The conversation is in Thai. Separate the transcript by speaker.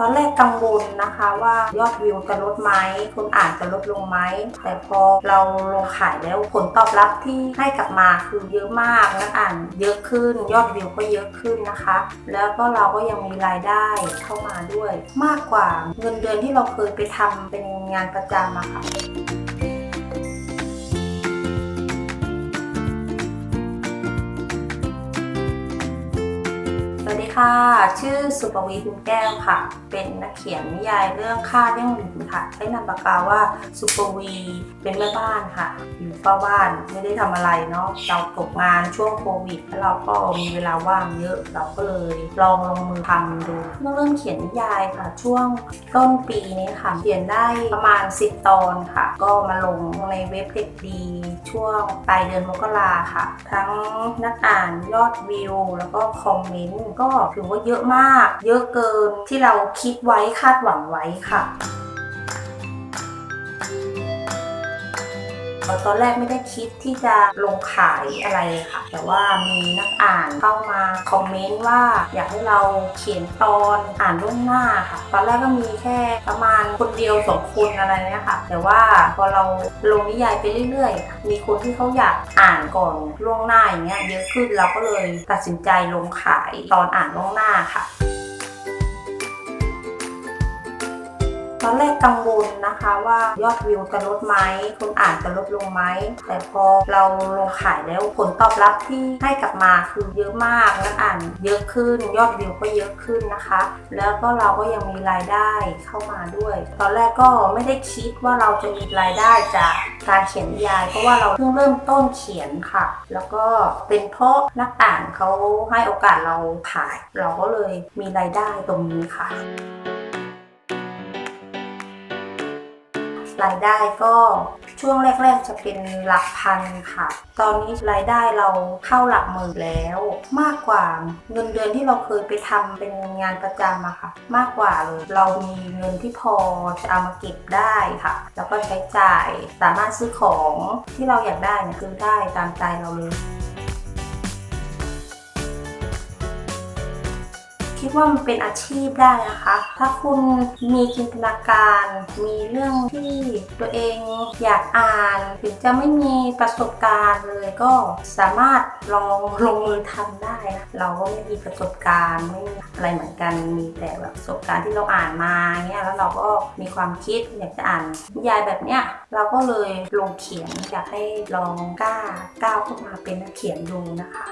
Speaker 1: ตอนแรกกังวลนะคะว่ายอดวิวจะลดไหมคนอ่านจะลดลงไหมแต่พอเราลงขายแล้วผลตอบรับที่ให้กลับมาคือเยอะมากนักอ่านเยอะขึ้น ยอดวิวก็เยอะขึ้นนะคะ แล้วก็เราก็ยังมีรายได้เข้ามาด้วย มากกว่าเงินเดือนที่เราเคยไปทำเป็นงานประจำอะค่ะ ค่ะ ชื่อสุปวีคุณแก้วค่ะ เป็นนักเขียนนิยายเรื่องค่าเรื่องหลินค่ะ ใช้นามปากกาว่าสุปวี เป็นแม่บ้านค่ะ อยู่เฝ้าบ้านไม่ได้ทำอะไรเนาะ เราตกงานช่วงโควิด แล้วเราก็มีเวลาว่างเยอะ เราก็เลยลองลงมือทำดูเพิ่งเริ่มเขียนนิยายค่ะ ช่วงต้นปีนี้ค่ะ เขียนได้ประมาณ 10 ตอนค่ะ ก็มาลงในเว็บเด็กดี ช่วงปลายเดือนมกราค่ะ ทั้งนักอ่านยอดวิว แล้วก็คอมเมนต์ก็ถือว่าเยอะมาก เยอะเกินที่เราคิดไว้คาดหวังไว้ค่ะ ตอนแรกไม่ได้คิดที่จะลงขายอะไรเลยค่ะ แต่ว่ามีนักอ่านเข้ามาคอมเมนต์ว่าอยากให้เราเขียนตอนอ่านล่วงหน้าค่ะ ตอนแรกก็มีแค่ประมาณคนเดียวสองคนอะไรเนี่ยค่ะ แต่ว่าพอเราลงนิยายไปเรื่อยๆ มีคนที่เขาอยากอ่านก่อนล่วงหน้าอย่างเงี้ยเยอะขึ้นเราก็เลยตัดสินใจลงขายตอนอ่านล่วงหน้าค่ะ ตอนแรกกังวลนะคะว่ายอดวิวจะลดไหมคนอ่านจะลดลงไหมแต่พอเราลงขายแล้วผลตอบรับที่ให้กลับมาคือเยอะมากนักอ่านเยอะขึ้น ยอดวิวก็เยอะขึ้นนะคะ แล้วก็เราก็ยังมีรายได้เข้ามาด้วย ตอนแรกก็ไม่ได้คิดว่าเราจะมีรายได้จากการเขียนนิยาย เพราะว่าเราเพิ่งเริ่มต้นเขียนค่ะ แล้วก็เป็นเพราะนักอ่านเขาให้โอกาสเราขาย เราก็เลยมีรายได้ตรงนี้ค่ะ รายได้ก็ช่วงแรก ๆ จะเป็นหลักพันค่ะ ตอนนี้รายได้เราเข้าหลักหมื่นแล้ว มากกว่าเงินเดือนที่เราเคยไปทำเป็นงานประจำอะค่ะ มากกว่าเลยเรามีเงินที่พอจะเอามาเก็บได้ค่ะ แล้วก็ใช้จ่ายสามารถซื้อของที่เราอยากได้เนี่ยซื้อได้ตามใจเราเลยคิดว่ามันเป็นอาชีพได้นะคะ ถ้าคุณมีจินตนาการ มีเรื่องที่ตัวเองอยากอ่านถึงจะไม่มีประสบการณ์เลยก็สามารถลองลงมือทำได้นะเราก็ไม่มีประสบการณ์ไม่มีอะไรเหมือนกันมีแต่แบบประสบการณ์ที่เราอ่านมาเนี่ยแล้วเราก็มีความคิดอยากจะอ่านนิยายแบบเนี้ยเราก็เลยลงเขียนอยากให้ลองกล้าก้าวเข้ามาเป็นนักเขียนดูนะคะ